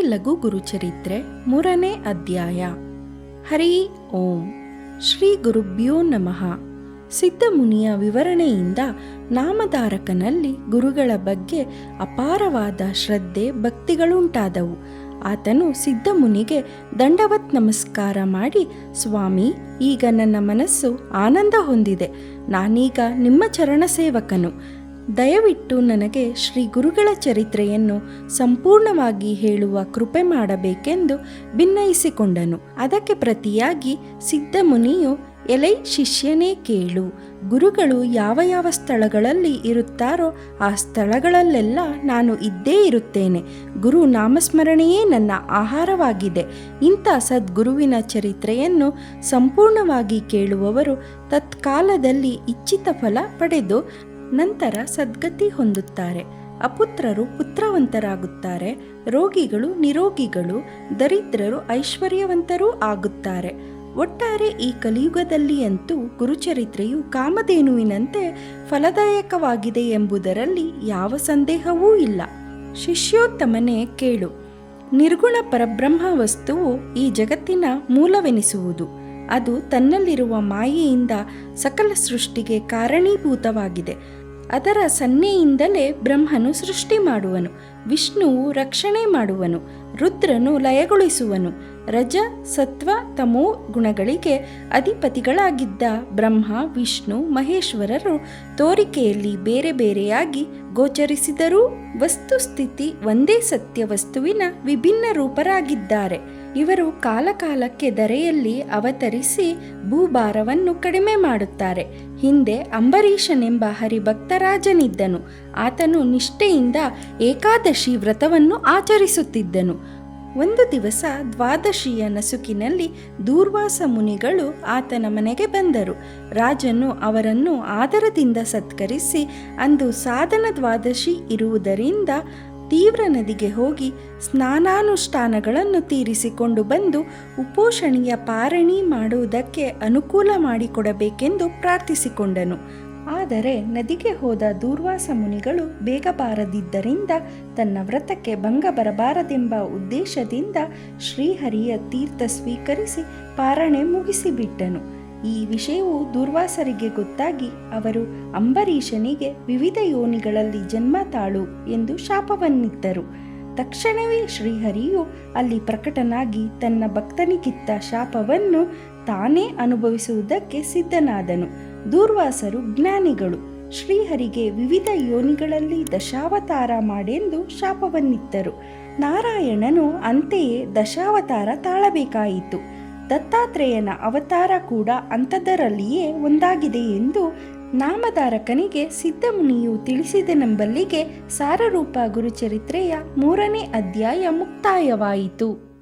ಲಘು ಗುರುಚರಿತ್ರೆ ಮೂರನೇ ಅಧ್ಯಾಯ. ಹರಿ ಓಂ. ಶ್ರೀ ಗುರುಭ್ಯೋ ನಮಃ. ಸಿದ್ಧಮುನಿಯ ವಿವರಣೆಯಿಂದ ನಾಮಧಾರಕನಲ್ಲಿ ಗುರುಗಳ ಬಗ್ಗೆ ಅಪಾರವಾದ ಶ್ರದ್ಧೆ ಭಕ್ತಿಗಳುಂಟಾದವು. ಆತನು ಸಿದ್ಧಮುನಿಗೆ ದಂಡವತ್ ನಮಸ್ಕಾರ ಮಾಡಿ, ಸ್ವಾಮಿ, ಈಗ ನನ್ನ ಮನಸ್ಸು ಆನಂದ ಹೊಂದಿದೆ. ನಾನೀಗ ನಿಮ್ಮ ಚರಣ ಸೇವಕನು. ದಯವಿಟ್ಟು ನನಗೆ ಶ್ರೀ ಗುರುಗಳ ಚರಿತ್ರೆಯನ್ನು ಸಂಪೂರ್ಣವಾಗಿ ಹೇಳುವ ಕೃಪೆ ಮಾಡಬೇಕೆಂದು ಭಿನ್ನಯಿಸಿಕೊಂಡನು ಅದಕ್ಕೆ ಪ್ರತಿಯಾಗಿ ಸಿದ್ಧಮುನಿಯು, ಎಲೈ ಶಿಷ್ಯನೇ ಕೇಳು, ಗುರುಗಳು ಯಾವ ಯಾವ ಸ್ಥಳಗಳಲ್ಲಿ ಇರುತ್ತಾರೋ ಆ ಸ್ಥಳಗಳಲ್ಲೆಲ್ಲ ನಾನು ಇದ್ದೇ ಇರುತ್ತೇನೆ. ಗುರು ನಾಮಸ್ಮರಣೆಯೇ ನನ್ನ ಆಹಾರವಾಗಿದೆ. ಇಂಥ ಸದ್ಗುರುವಿನ ಚರಿತ್ರೆಯನ್ನು ಸಂಪೂರ್ಣವಾಗಿ ಕೇಳುವವರು ತತ್ಕಾಲದಲ್ಲಿ ಇಚ್ಛಿತ ಫಲ ಪಡೆದು ನಂತರ ಸದ್ಗತಿ ಹೊಂದುತ್ತಾರೆ. ಅಪುತ್ರರು ಪುತ್ರವಂತರಾಗುತ್ತಾರೆ. ರೋಗಿಗಳು ನಿರೋಗಿಗಳು, ದರಿದ್ರರು ಐಶ್ವರ್ಯವಂತರೂ ಆಗುತ್ತಾರೆ. ಒಟ್ಟಾರೆ ಈ ಕಲಿಯುಗದಲ್ಲಿ ಅಂತೂ ಗುರುಚರಿತ್ರೆಯು ಕಾಮಧೇನುವಿನಂತೆ ಫಲದಾಯಕವಾಗಿದೆ ಎಂಬುದರಲ್ಲಿ ಯಾವ ಸಂದೇಹವೂ ಇಲ್ಲ. ಶಿಷ್ಯೋತ್ತಮನೇ ಕೇಳು. ನಿರ್ಗುಣ ಪರಬ್ರಹ್ಮ ವಸ್ತುವು ಈ ಜಗತ್ತಿನ ಮೂಲವೆನಿಸುವುದು. ಅದು ತನ್ನಲ್ಲಿರುವ ಮಾಯೆಯಿಂದ ಸಕಲ ಸೃಷ್ಟಿಗೆ ಕಾರಣೀಭೂತವಾಗಿದೆ. ಅದರ ಸನ್ನೆಯಿಂದಲೇ ಬ್ರಹ್ಮನು ಸೃಷ್ಟಿ ಮಾಡುವನು, ವಿಷ್ಣುವು ರಕ್ಷಣೆ ಮಾಡುವನು, ರುದ್ರನು ಲಯಗೊಳಿಸುವನು. ರಜ, ಸತ್ವ, ತಮೋ ಗುಣಗಳಿಗೆ ಅಧಿಪತಿಗಳಾಗಿದ್ದ ಬ್ರಹ್ಮ, ವಿಷ್ಣು, ಮಹೇಶ್ವರರು ತೋರಿಕೆಯಲ್ಲಿ ಬೇರೆ ಬೇರೆಯಾಗಿ ಗೋಚರಿಸಿದರೂ ವಸ್ತುಸ್ಥಿತಿ ಒಂದೇ ಸತ್ಯ ವಸ್ತುವಿನ ವಿಭಿನ್ನ ರೂಪರಾಗಿದ್ದಾರೆ. ಇವರು ಕಾಲಕಾಲಕ್ಕೆ ಧರೆಯಲ್ಲಿ ಅವತರಿಸಿ ಭೂಭಾರವನ್ನು ಕಡಿಮೆ ಮಾಡುತ್ತಾರೆ. ಹಿಂದೆ ಅಂಬರೀಷನೆಂಬ ಹರಿಭಕ್ತರಾಜನಿದ್ದನು. ಆತನು ನಿಷ್ಠೆಯಿಂದ ಏಕಾದಶಿ ವ್ರತವನ್ನು ಆಚರಿಸುತ್ತಿದ್ದನು. ಒಂದು ದಿವಸ ದ್ವಾದಶಿಯ ನಸುಕಿನಲ್ಲಿ ದೂರ್ವಾಸ ಮುನಿಗಳು ಆತನ ಮನೆಗೆ ಬಂದರು. ರಾಜನು ಅವರನ್ನು ಆದರದಿಂದ ಸತ್ಕರಿಸಿ, ಅಂದು ಸಾಧನ ದ್ವಾದಶಿ ಇರುವುದರಿಂದ ತೀವ್ರ ನದಿಗೆ ಹೋಗಿ ಸ್ನಾನಾನುಷ್ಠಾನಗಳನ್ನು ತೀರಿಸಿಕೊಂಡು ಬಂದು ಉಪೋಷಣೆಯ ಪಾರಣಿ ಮಾಡುವುದಕ್ಕೆ ಅನುಕೂಲ ಮಾಡಿಕೊಡಬೇಕೆಂದು ಪ್ರಾರ್ಥಿಸಿಕೊಂಡನು. ಆದರೆ ನದಿಗೆ ಹೋದ ದೂರ್ವಾಸ ಮುನಿಗಳು ಬೇಗ ಬಾರದಿದ್ದರಿಂದ ತನ್ನ ವ್ರತಕ್ಕೆ ಭಂಗ ಬರಬಾರದೆಂಬ ಉದ್ದೇಶದಿಂದ ಶ್ರೀಹರಿಯ ತೀರ್ಥ ಸ್ವೀಕರಿಸಿ ಪಾರಣೆ ಮುಗಿಸಿಬಿಟ್ಟನು. ಈ ವಿಷಯವು ದುರ್ವಾಸರಿಗೆ ಗೊತ್ತಾಗಿ ಅವರು ಅಂಬರೀಷನಿಗೆ ವಿವಿಧ ಯೋನಿಗಳಲ್ಲಿ ಜನ್ಮ ತಾಳು ಎಂದು ಶಾಪವನ್ನಿತ್ತರು. ತಕ್ಷಣವೇ ಶ್ರೀಹರಿಯು ಅಲ್ಲಿ ಪ್ರಕಟನಾಗಿ ತನ್ನ ಭಕ್ತನಿಗಿತ್ತ ಶಾಪವನ್ನು ತಾನೇ ಅನುಭವಿಸುವುದಕ್ಕೆ ಸಿದ್ಧನಾದನು. ದೂರ್ವಾಸರು, ಜ್ಞಾನಿಗಳು, ಶ್ರೀಹರಿಗೆ ವಿವಿಧ ಯೋನಿಗಳಲ್ಲಿ ದಶಾವತಾರ ಮಾಡೆಂದು ಶಾಪವನ್ನಿತ್ತರು. ನಾರಾಯಣನು ಅಂತೆಯೇ ದಶಾವತಾರ ತಾಳಬೇಕಾಯಿತು. ದತ್ತಾತ್ರೇಯನ ಅವತಾರ ಕೂಡ ಅಂಥದ್ದರಲ್ಲಿಯೇ ಒಂದಾಗಿದೆ ಎಂದು ನಾಮಧಾರಕನಿಗೆ ಸಿದ್ಧಮುನಿಯು ತಿಳಿಸಿದನೆಂಬಲ್ಲಿಗೆ ಸಾರರೂಪ ಗುರುಚರಿತ್ರೆಯ ಮೂರನೇ ಅಧ್ಯಾಯ ಮುಕ್ತಾಯವಾಯಿತು.